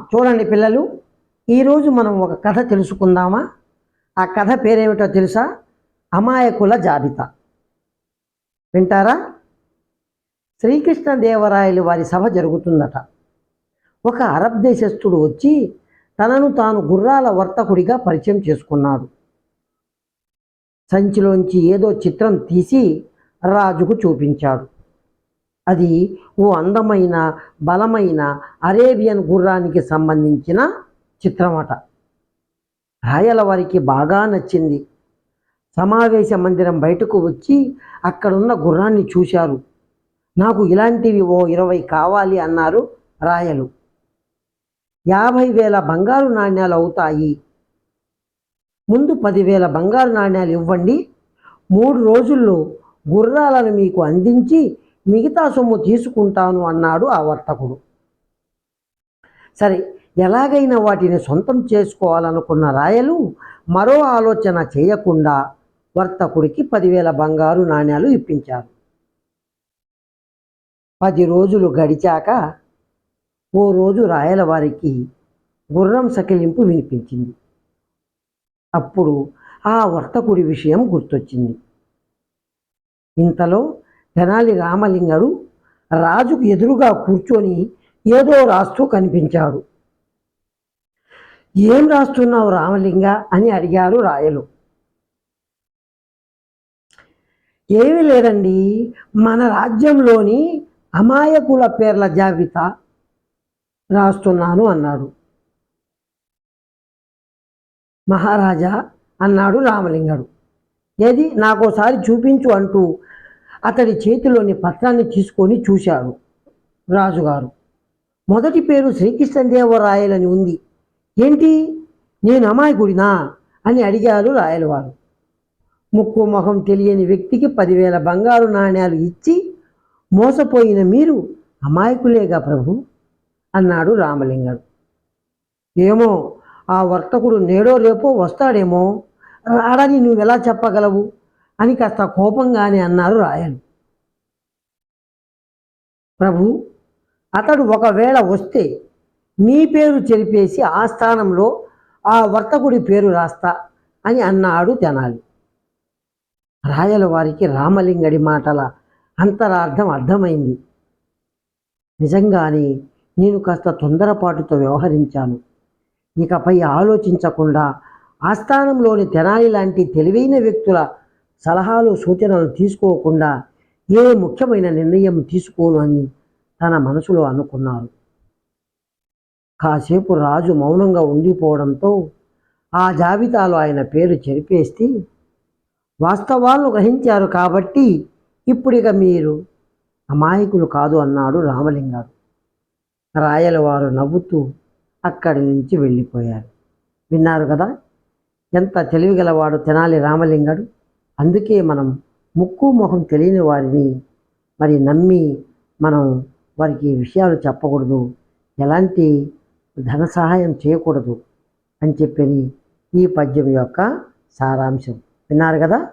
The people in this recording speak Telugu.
చూడండి పిల్లలు ఈరోజు మనం ఒక కథ తెలుసుకుందామా? ఆ కథ పేరేమిటో తెలుసా? అమాయకుల జాబితా. వింటారా? శ్రీకృష్ణదేవరాయలు వారి సభ జరుగుతుందట. ఒక అరబ్ దేశస్థుడు వచ్చి తనను తాను గుర్రాల వర్తకుడిగా పరిచయం చేసుకున్నాడు. సంచిలోంచి ఏదో చిత్రం తీసి రాజుకు చూపించాడు. అది ఓ అందమైన బలమైన అరేబియన్ గుర్రానికి సంబంధించిన చిత్రమట. రాయల వారికి బాగా నచ్చింది. సమావేశ మందిరం బయటకు వచ్చి అక్కడున్న గుర్రాన్ని చూశారు. నాకు ఇలాంటివి ఓ ఇరవై కావాలి అన్నారు రాయలు. యాభై వేల బంగారు నాణ్యాలు అవుతాయి. ముందు పదివేల బంగారు నాణ్యాలు ఇవ్వండి. మూడు రోజుల్లో గుర్రాలను మీకు అందించి మిగతా సొమ్ము తీసుకుంటాను అన్నాడు ఆ వర్తకుడు. సరే ఎలాగైనా వాటిని సొంతం చేసుకోవాలనుకున్న రాయలు మరో ఆలోచన చేయకుండా వర్తకుడికి పదివేల బంగారు నాణ్యాలు ఇప్పించారు. పది రోజులు గడిచాక ఓ రోజు రాయల వారికి గుర్రం సకిలింపు వినిపించింది. అప్పుడు ఆ వర్తకుడి విషయం గుర్తొచ్చింది. ఇంతలో తెనాలి రామలింగడు రాజుకు ఎదురుగా కూర్చొని ఏదో రాస్తూ కనిపించాడు. ఏం రాస్తున్నావు రామలింగ? అని అడిగారు రాయలు. ఏమి లేదండి మన రాజ్యంలోని అమాయకుల పేర్ల జాబితా రాస్తున్నాను అన్నాడు. మహారాజా అన్నాడు రామలింగడు. ఏది? నాకోసారి చూపించు అంటూ అతడి చేతిలోని పత్రాన్ని తీసుకొని చూశాడు రాజుగారు. మొదటి పేరు శ్రీకృష్ణదేవరాయలని ఉంది. ఏంటి? నేను అమాయకుడినా? అని అడిగారు రాయలవారు. ముక్కు మొహం తెలియని వ్యక్తికి పదివేల బంగారు నాణ్యాలు ఇచ్చి మోసపోయిన మీరు అమాయకులేగా ప్రభు? అన్నాడు రామలింగడు. ఏమో ఆ వర్తకుడు నేడో రేపో వస్తాడేమో? రాడని నువ్వెలా చెప్పగలవు? అని కాస్త కోపంగానే అన్నారు రాయలు. ప్రభు అతడు ఒకవేళ వస్తే మీ పేరు చెరిపేసి ఆ స్థానంలో ఆ వర్తకుడి పేరు రాస్తా అని అన్నాడు తెనాలి. రాయల వారికి రామలింగడి మాటల అంతరార్థం అర్థమైంది. నిజంగానే నేను కాస్త తొందరపాటుతో వ్యవహరించాను. ఇకపై ఆలోచించకుండా ఆస్థానంలోని తెనాలి లాంటి తెలివైన వ్యక్తుల సలహాలు సూచనలు తీసుకోకుండా ఏ ముఖ్యమైన నిర్ణయం తీసుకోను అని తన మనసులో అనుకున్నారు. కాసేపు రాజు మౌనంగా ఉండిపోవడంతో ఆ జాబితాలో ఆయన పేరు చెరిపేస్తే వాస్తవాలను గ్రహించారు కాబట్టి ఇప్పుడిక మీరు అమాయకులు కాదు అన్నాడు రామలింగాడు. రాయల వారు నవ్వుతూ అక్కడి నుంచి వెళ్ళిపోయారు. విన్నారు కదా ఎంత తెలివిగలవాడు తెనాలి రామలింగడు? అందుకే మనం ముక్కు మొహం తెలియని వారిని మరి నమ్మి మనం వారికి విషయాలు చెప్పకూడదు. ఎలాంటి ధన సహాయం చేయకూడదు అని చెప్పని ఈ పద్యం యొక్క సారాంశం. విన్నారు కదా?